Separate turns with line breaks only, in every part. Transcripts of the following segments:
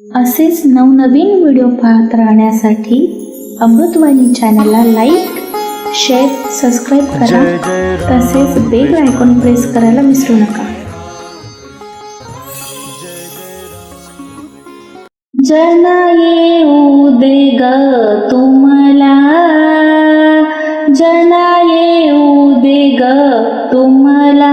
असेच नवनवीन व्हिडिओ पाहत राहण्यासाठी अमृतवाणी चॅनलला लाईक शेअर सबस्क्राईब करा. तसेच बेल आयकॉन प्रेस करायला विसरू नका. जन येऊ दे ग तुम्हाला. जन येऊ दे ग तुम्हाला.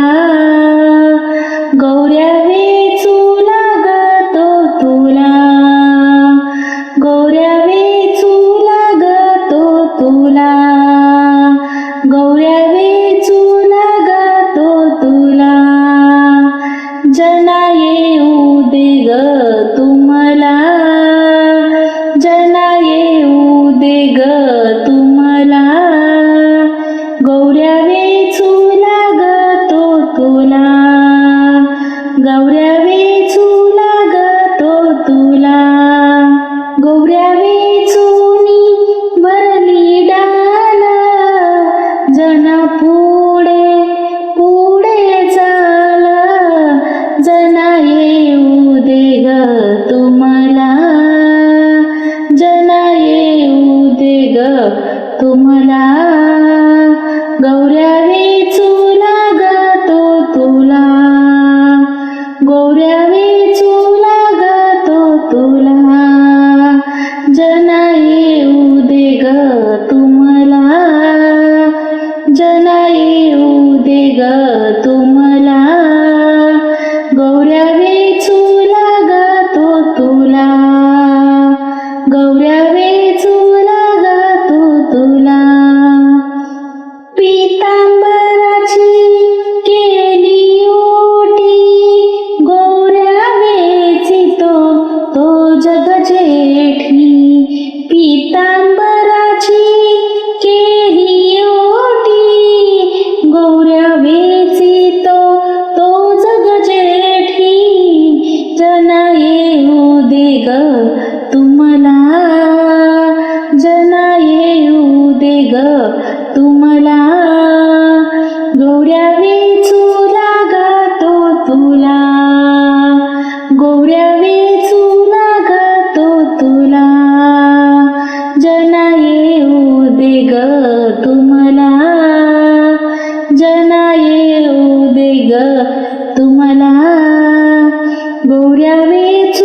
दे ग तुम्हाला. गोऱ्या वेचूला गातो तुला. गोऱ्या वेचूला गातो तुला. जना येऊ दे ग तुम्हाला. जना येऊ दे ग तुम्हाला. गोऱ्या वेच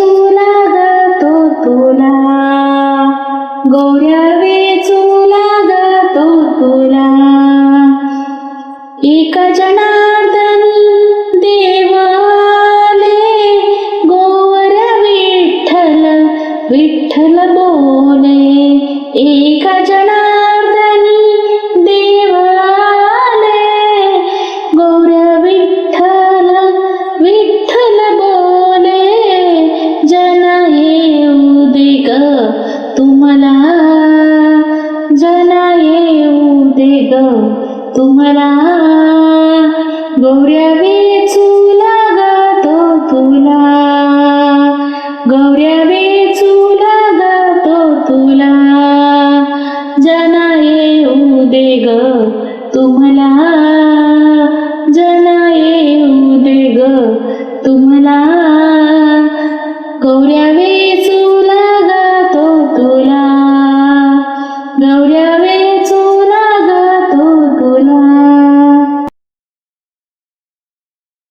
ग तुम्हाला गौऱ्या वेचूला गातो तुला. गौऱ्या वेचूला गातो तुला. जना येऊ दे ग.